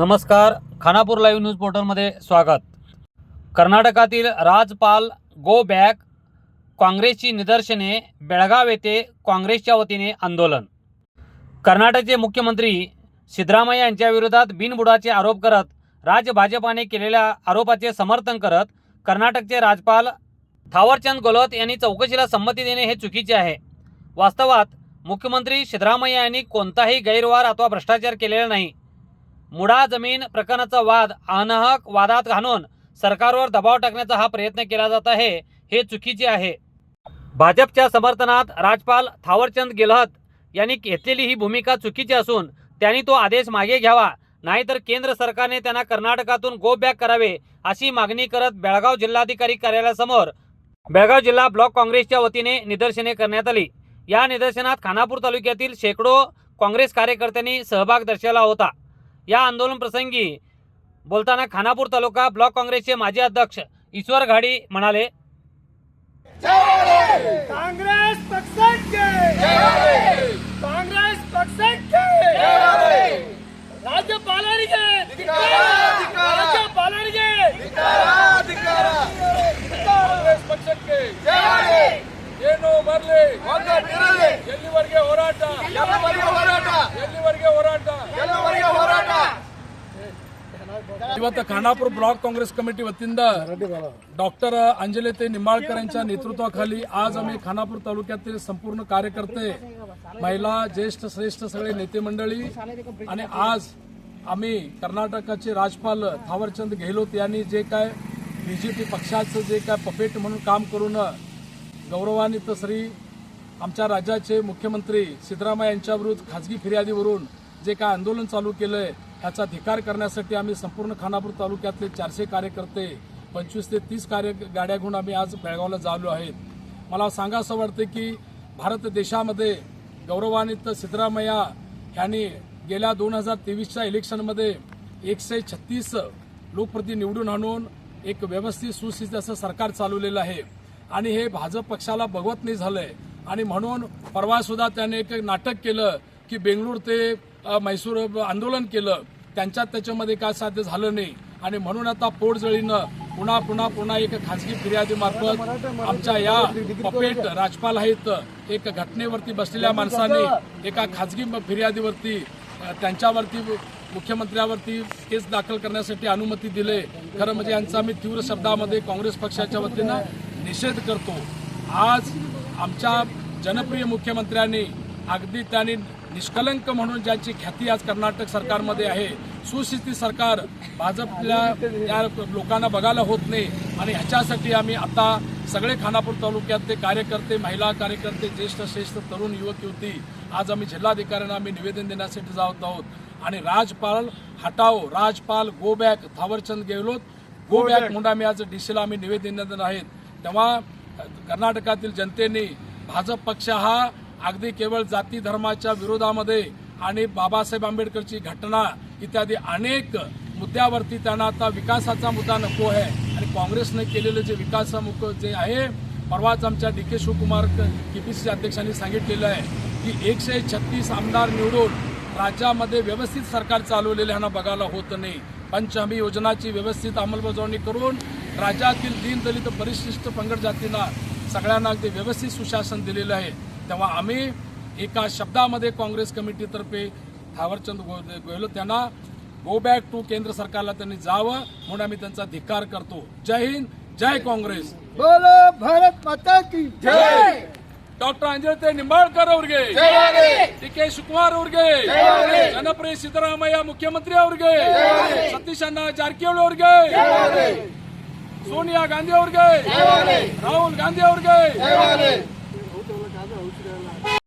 नमस्कार Khanapur live news पोर्टलमध्ये स्वागत. कर्नाटकातील राजपाल गो बॅक काँग्रेसची निदर्शने बेळगाव येथे काँग्रेसच्या वतीने आंदोलन. कर्नाटकचे मुख्यमंत्री सिद्धरामय्या यांच्या विरोधात बिनबुडाचे आरोप करत राज्य भाजपाने केलेल्या आरोपाचे समर्थन करत कर्नाटकचे राज्यपाल थावरचंद गोलत यांनी चौकशीला संमती देणे हे चुकीचे आहे. वास्तवात मुख्यमंत्री सिद्धरामय्या यांनी कोणताही गैरवार अथवा भ्रष्टाचार केलेला नाही. मुडा जमीन प्रकरणाचा वाद अनहक वादात घालून सरकारवर दबाव टाकण्याचा हा प्रयत्न केला जात आहे हे चुकीचे आहे. भाजपच्या समर्थनात राजपाल थावरचंद गेहलोत यांनी घेतलेली ही भूमिका चुकीची असून त्यांनी तो आदेश मागे घ्यावा नाहीतर केंद्र सरकारने त्यांना कर्नाटकातून गो बॅक करावे अशी मागणी करत बेळगाव जिल्हाधिकारी कार्यालयासमोर बेळगाव जिल्हा ब्लॉक काँग्रेसच्या वतीने निदर्शने करण्यात आली. या निदर्शनात खानापूर तालुक्यातील शेकडो काँग्रेस कार्यकर्त्यांनी सहभाग दर्शवला होता. या आंदोलन प्रसंगी बोलताना खानापूर तालुका ब्लॉक काँग्रेसचे माजी अध्यक्ष ईश्वर घाडी म्हणाले काँग्रेस इवत ಖಾನಾಪುರ ब्लॉक ಕಾಂಗ್ರೆಸ್ कमिटी ವತಿಯಿಂದ डॉक्टर अंजलिताई निंबाळकर यांच्या नेतृत्वाखाली आज आम्ही खानापूर तालुक्यातील संपूर्ण कार्यकर्ते महिला ज्येष्ठ श्रेष्ठ सगळे नेते मंडळी आणि आज आम्ही कर्नाटकाचे राजपाल थावरचंद गेहलोत यांनी जे काय बीजेपी पक्षाचं जे काय पपेट म्हणून काम करून गौरवान्वित श्री आमच्या राज्याचे मुख्यमंत्री सिद्धरामय्या यांच्याविरुद्ध खाजगी फिर्यादीवरून जे काय आंदोलन चालू केलं आहे याचा धिकार करण्यासाठी आम्ही संपूर्ण खानापूर तालुक्यातले चारशे कार्यकर्ते पंचवीस ते तीस कार्य गाड्या घेऊन आम्ही आज बेळगावला जालो आहेत. मला सांगावं वाटतं की भारत देशामध्ये गौरवान्वित सिद्धरामय्या यांनी गेल्या दोन हजार तेवीसच्या इलेक्शनमध्ये एकशे छत्तीस लोकप्रती निवडून आणून एक व्यवस्थित सुस्थितीत असं सरकार चालवलेलं आहे. आणि हे भाजप पक्षाला बघवत नाही झालंय. आणि म्हणून परवासुद्धा त्याने एक नाटक केलं की बेंगळूर ते म्हैसूर आंदोलन केलं. त्यांच्यात त्याच्यामध्ये काय साध्य झालं नाही. आणि म्हणून आता पोटजळीनं पुन्हा पुन्हा पुन्हा एक खासगी फिर्यादी मार्फत आमच्या या पपेट राजपाल आहेत एक घटनेवरती बसलेल्या माणसाने एका खासगी फिर्यादीवरती त्यांच्यावरती मुख्यमंत्र्यावरती केस दाखल करण्यासाठी अनुमती दिले. खरं म्हणजे यांचा आम्ही तीव्र शब्दामध्ये काँग्रेस पक्षाच्या वतीनं निषेध करतो. आज आमच्या जनप्रिय मुख्यमंत्र्यांनी अगदी त्यांनी निष्कलंक म्हणून ज्याची ख्याती आज कर्नाटक सरकारमध्ये आहे सुस्थिती सरकार भाजपल्या या लोकांना बघायला होत नाही. आणि ह्याच्यासाठी आम्ही आता सगळे खानापूर तालुक्यातले कार्यकर्ते महिला कार्यकर्ते ज्येष्ठ श्रेष्ठ तरुण युवक युवती आज आम्ही जिल्हाधिकाऱ्यांना आम्ही निवेदन देण्यासाठी जात आहोत. आणि राजपाल हटाओ राजपाल go back Thawarchand Gehlot go back म्हणून आम्ही आज डीसीला आम्ही निवेदन देणार आहेत. तेव्हा कर्नाटकातील जनतेने भाजप पक्ष हा अगदी केवळ जाती धर्माच्या विरोधामध्ये आणि बाबासाहेब आंबेडकरची घटना इत्यादी अनेक मुद्द्यावरती त्यांना आता विकासाचा मुद्दा नको आहे. आणि काँग्रेसने केलेलं जे विकासामुख जे आहे परवाच आमच्या डी के शिवकुमार सी अध्यक्षांनी सांगितलेलं आहे की एकशे छत्तीस आमदार निवडून राज्यामध्ये व्यवस्थित सरकार चालवलेलं ह्यांना बघायला होत नाही. पंचहमी योजनाची व्यवस्थित अंमलबजावणी करून राज्यातील दीनदलित परिशिष्ट पंगड जातींना सगळ्यांना अगदी व्यवस्थित सुशासन दिलेलं आहे. तेव्हा आम्ही एका शब्दामध्ये काँग्रेस कमिटीतर्फे थावरचंद गो- गेहलोत त्यांना गो बॅक टू केंद्र सरकारला त्यांनी जावं म्हणून आम्ही त्यांचा धिक्कार करतो जय हिंद जय काँग्रेस बोलो भारत माता की जय ಡಾಕ್ಟರ್ ಅಂಜತೆ ನಿಂಬಾಳ್ಕರ್ ಅವ್ರಿಗೆ ಡಿ ಕೆ ಶಿವಕುಮಾರ್ ಅವ್ರಿಗೆ ಜನಪ್ರಿಯ ಸಿದ್ದರಾಮಯ್ಯ ಮುಖ್ಯಮಂತ್ರಿ ಅವ್ರಿಗೆ ಸತೀಶ್ ಅಣ್ಣ ಜಾರಕಿಹೊಳಿ ಅವ್ರಿಗೆ ಸೋನಿಯಾ ಗಾಂಧಿ ಅವ್ರಿಗೆ ರಾಹುಲ್ ಗಾಂಧಿ ಅವ್ರಿಗೆ your life.